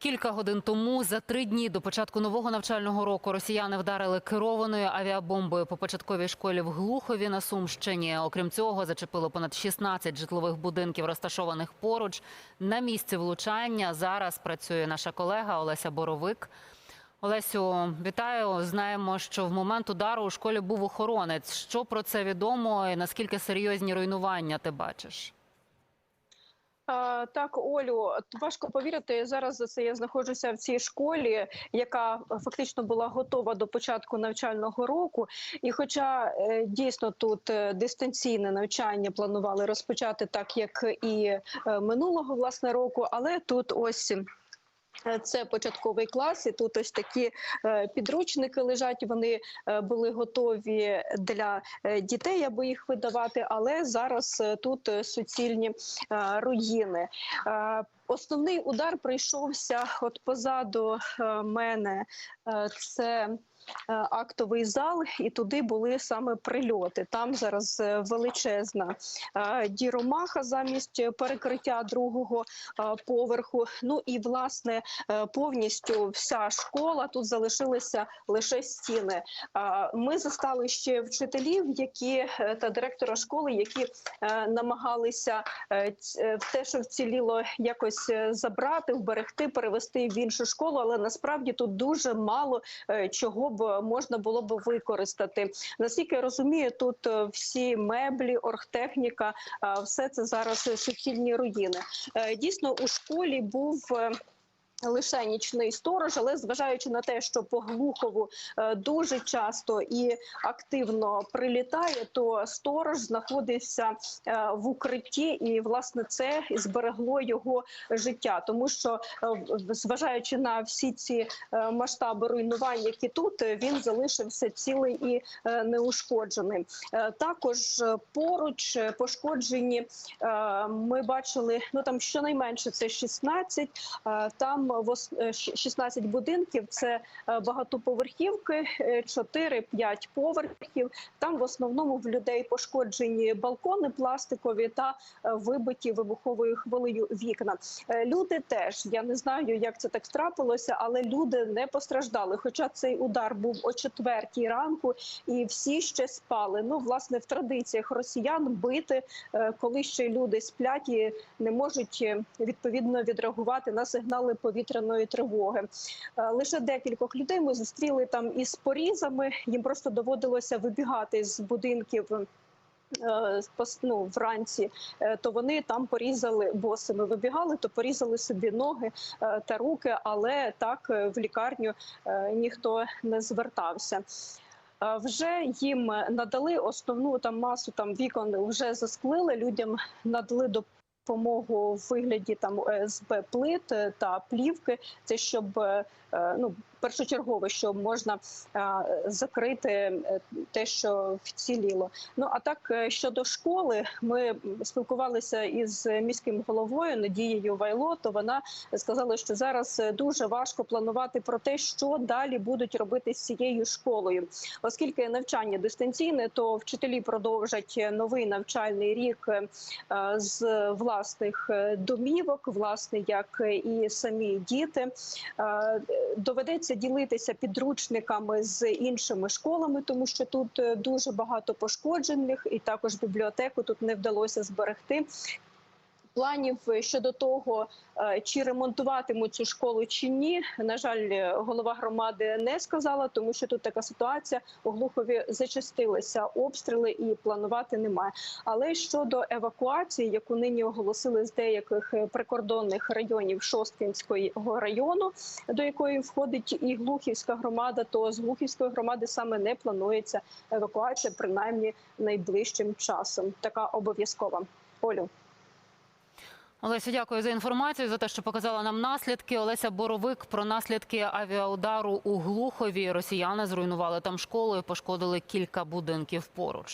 Кілька годин тому, за три дні до початку нового навчального року, росіяни вдарили керованою авіабомбою по початковій школі в Глухові на Сумщині. Окрім цього, зачепило понад 16 житлових будинків, розташованих поруч. На місці влучання зараз працює наша колега Олеся Боровик. Олесю, вітаю. Знаємо, що в момент удару у школі був охоронець. Що про це відомо і наскільки серйозні руйнування ти бачиш? Так, Олю, важко повірити. Зараз за це я знаходжуся в цій школі, яка фактично була готова до початку навчального року. І, хоча е, дійсно тут е, дистанційне навчання планували розпочати так, як і е, минулого власне року, але тут ось. Е, Це початковий клас, і тут ось такі е, підручники лежать. Вони е, були готові для дітей, аби їх видавати. Але зараз тут суцільні руїни. Основний удар прийшовся от позаду мене. Це актовий зал, і туди були саме прильоти. Там зараз е, величезна е, діромаха замість перекриття другого е, поверху. Ну і власне е, повністю вся школа тут залишилися лише стіни. Е, Ми застали ще вчителів, які е, та директора школи, які е, намагалися е, е, те, що вціліло, якось е, забрати, вберегти, перевести в іншу школу. Але насправді тут дуже мало е, чого б можна було б використати. Наскільки я розумію, тут е, всі меблі, оргтехніка, е, все це зараз суцільні руїни. Е, Дійсно, у школі був. Лише нічний сторож, але зважаючи на те, що по Глухову е, дуже часто і активно прилітає, то сторож знаходився е, в укритті, і власне це зберегло його життя, тому що е, зважаючи на всі ці масштаби руйнувань, які тут він залишився цілий і неушкоджений. Е, Також поруч пошкоджені ми бачили ну там щонайменше це 16, е, Там вос- е, 16 будинків. Це е, багатоповерхівки, 4-5 поверхів. Там в основному в людей пошкоджені балкони пластикові та е, вибиті вибуховою хвилею вікна. Е, Люди теж я не знаю, як це так трапилося, але люди не постраждали. Хоча цей удар був о четвертій ранку, і всі ще спали. Ну, власне, в традиціях росіян бити, е, коли ще люди сплять і не можуть е, відповідно відреагувати на сигнали повітряної тривоги. Е, Лише декількох людей ми зустріли там із порізами. Їм просто доводилося вибігати з будинків. е, ну, вранці, е, то вони там порізали босими. Вибігали, то порізали собі ноги та руки, але так в лікарню ніхто не звертався. Вже їм надали основну там масу там вікон вже засклили. Людям надали допомогу в вигляді там ОСБ плит е, та плівки. Це щоб е, е, ну першочергове, що можна е, закрити е, те, що вціліло. Ну а так е, щодо школи, ми спілкувалися із міським головою Надією Вайло. То вона сказала, що зараз дуже важко планувати про те, що далі будуть робити з цією школою, оскільки навчання дистанційне, то вчителі продовжать новий навчальний рік з власних домівок, власне, як і самі діти. Е, Доведеться ділитися підручниками з іншими школами, тому що тут е, дуже багато пошкоджених, і також бібліотеку тут не вдалося зберегти. Планів щодо того, е, чи ремонтуватимуть цю школу чи ні, на жаль, голова громади не сказала, тому що тут така ситуація у Глухові зачастилися обстріли і планувати немає. Але щодо евакуації, яку нині оголосили з деяких прикордонних районів Шосткінського району, до якої входить і Глухівська громада, то з Глухівської громади саме не планується евакуація, принаймні найближчим часом. Така обов'язкова. Олю. Олеся, дякую за інформацію, за те, що показала нам наслідки. Олеся Боровик про наслідки авіаудару у Глухові. Росіяни зруйнували там школу і пошкодили кілька будинків поруч.